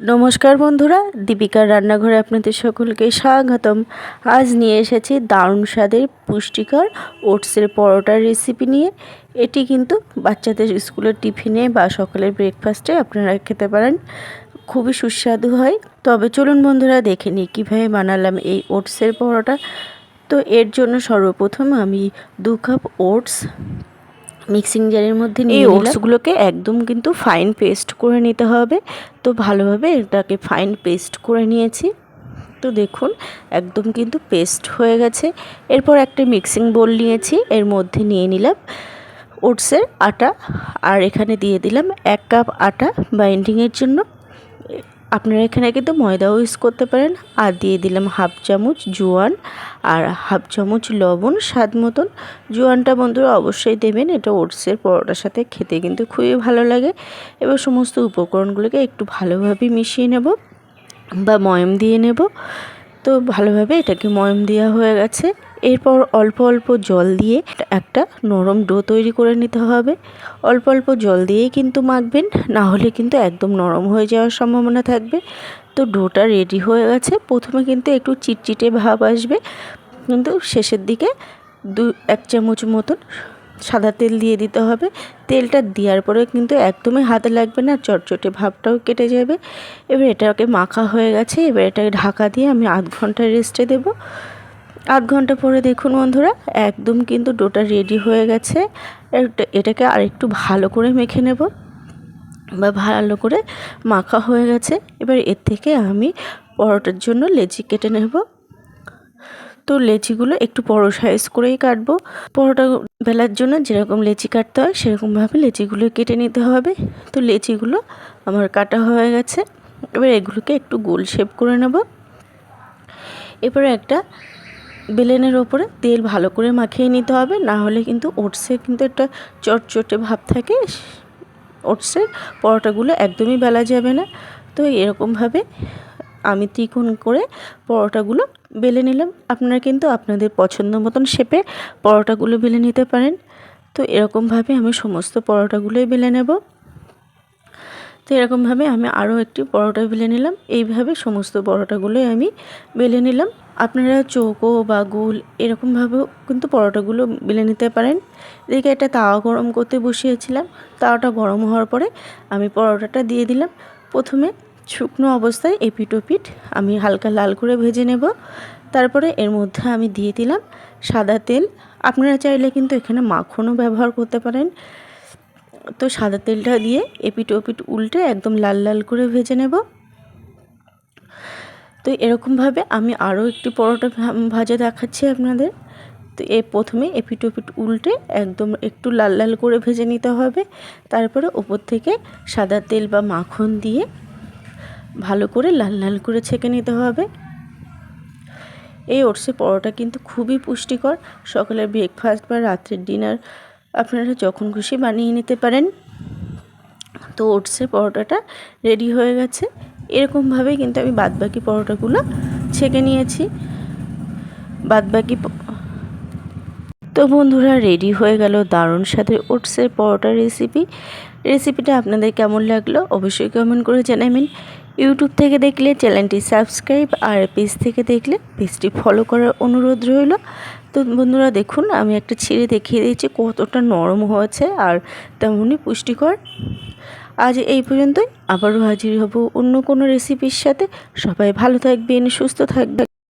নমস্কার বন্ধুরা, দীপিকার রান্নাঘরে আপনাদের সকলকে স্বাগতম। আজ নিয়ে এসেছি দারুণ স্বাদের পুষ্টিকর ওটসের পরোটার রেসিপি নিয়ে। এটি কিন্তু বাচ্চাদের স্কুলের টিফিনে বা সকালের ব্রেকফাস্টে আপনারা খেতে পারেন। খুবই সুস্বাদু হয়। তবে চলুন বন্ধুরা, দেখে নিই কীভাবে বানালাম এই ওটসের পরোটা। তো এর জন্য সর্বপ্রথম আমি দু কাপ ওটস মিক্সিং জারের মধ্যে নিয়ে ওটসগুলোকে একদম কিন্তু ফাইন পেস্ট করে নিতে হবে। তো ভালোভাবে এটাকে ফাইন পেস্ট করে নিয়েছি। তো দেখুন একদম কিন্তু পেস্ট হয়ে গেছে। এরপর একটা মিক্সিং বোল নিয়েছি এর মধ্যে নিয়ে নিলাম ওটসের আটা। আর এখানে দিয়ে দিলাম এক কাপ আটা বাইন্ডিংয়ের জন্য। আপনারা এখানে কিন্তু ময়দাও ইউজ করতে পারেন। আর দিয়ে দিলাম হাফ চামচ জোয়ান আর হাফ চামচ লবণ স্বাদ মতন। জোয়ানটা বন্ধুরা অবশ্যই দেবেন, এটা ওটসের পরোটার সাথে খেতে কিন্তু খুবই ভালো লাগে। এবার সমস্ত উপকরণগুলোকে একটু ভালোভাবে মিশিয়ে নেব বা ময়ম দিয়ে নেব। তো ভালোভাবে এটাকে ময়ম দেওয়া হয়ে গেছে। এরপর অল্প অল্প জল দিয়ে একটা নরম ডো তৈরি করে নিতে হবে। অল্প অল্প জল দিয়েই কিন্তু মাখবেন, না হলে কিন্তু একদম নরম হয়ে যাওয়ার সম্ভাবনা থাকবে। তো ডোটা রেডি হয়ে গেছে। প্রথমে কিন্তু একটু চিটচিটে ভাব আসবে। কিন্তু শেষের দিকে দু, এক চামচ মতন সাদা তেল দিয়ে দিতে হবে। তেলটা দেওয়ার পরে কিন্তু একদমই হাতে লাগবে না, চটচটে ভাবটাও কেটে যাবে। এবার এটাকে মাখা হয়ে গেছে। এবার এটাকে ঢাকা দিয়ে আমি আধ ঘণ্টা রেস্টে দেবো। আধ ঘণ্টা পরে দেখুন বন্ধুরা, একদম কিন্তু ডোটা রেডি হয়ে গেছে। এটাকে আর একটু ভালো করে মেখে নেব বা ভালো করে মাখা হয়ে গেছে। এবার এর থেকে আমি পরোটার জন্য লেচি কেটে নেব। তো লেচিগুলো একটু বড়ো সাইজ করেই কাটবো। পরোটা বেলার জন্য যেরকম লেচি কাটতে হয়, সেরকমভাবে লেচিগুলো কেটে নিতে হবে। তো লেচিগুলো আমার কাটা হয়ে গেছে। এবার এগুলোকে একটু গোল শেপ করে নেব। এবারে একটা বেলেনের ওপরে তেল ভালো করে মাখিয়ে নিতে হবে, না হলে কিন্তু ওটসে কিন্তু একটা চটচটে ভাব থাকে। ওটসের পরোটাগুলো একদমই বেলা যাবে না। তো এরকমভাবে আমি ত্রিকোণ করে পরোটাগুলো বেলে নিলাম। আপনারা কিন্তু আপনাদের পছন্দ মতন শেপে পরোটাগুলো বেলে নিতে পারেন। তো এরকমভাবে আমি সমস্ত পরোটাগুলোই বেলে নেব। তো এরকমভাবে আমি আরও একটি পরোটা বেলে নিলাম। এইভাবে সমস্ত পরোটাগুলোই আমি বেলে নিলাম। আপনারা চৌকো বা গোল এরকমভাবেও কিন্তু পরোটাগুলো বেলে নিতে পারেন। এদিকে একটা তাওয়া গরম করতে বসিয়েছিলাম। তাওয়াটা গরম হওয়ার পরে আমি পরোটাটা দিয়ে দিলাম। প্রথমে শুকনো অবস্থায় এপিটোপিট আমি হালকা লাল করে ভেজে নেব। তারপরে এর মধ্যে আমি দিয়ে দিলাম সাদা তেল। আপনারা চাইলে কিন্তু এখানে মাখনও ব্যবহার করতে পারেন। তো সাদা তেলটা দিয়ে এপিট ওপিট উল্টে একদম লাল লাল করে ভেজে নেব। তো এরকমভাবে আমি আরও একটি পরোটা ভাজা দেখাচ্ছি আপনাদের। তো এ প্রথমে এপিট ওপিট উল্টে একদম একটু লাল লাল করে ভেজে নিতে হবে। তারপরে ওপর থেকে সাদা তেল বা মাখন দিয়ে ভালো করে লাল লাল করে ছেঁকে নিতে হবে। এই ওটসে পরোটা কিন্তু খুবই পুষ্টিকর। সকালের ব্রেকফাস্ট বা রাত্রের ডিনার আপনারা যখন খুশি বানিয়ে নিতে পারেন। তো ওটসের পরোটাটা রেডি হয়ে গেছে। এরকমভাবেই কিন্তু আমি বাদবাকি পরোটাগুলো ছেঁকে নিয়েছি। বাদবাকি তো বন্ধুরা রেডি হয়ে গেল দারুণ সাথে ওটসের পরোটা রেসিপি রেসিপিটা আপনাদের কেমন লাগল অবশ্যই কমেন্ট করে জানাবেন। ইউটিউব থেকে দেখলে চ্যানেলটি সাবস্ক্রাইব আর পেজ থেকে দেখলে পেজটি ফলো করার অনুরোধ রইল। তো বন্ধুরা দেখুন, আমি একটা ছিঁড়ে দেখিয়ে দিয়েছি, কতটা নরম হয়েছে আর তেমনই পুষ্টিকর। আজ এই পর্যন্তই, আবারও হাজির হব অন্য কোনো রেসিপির সাথে। সবাই ভালো থাকবেন, সুস্থ থাকবেন।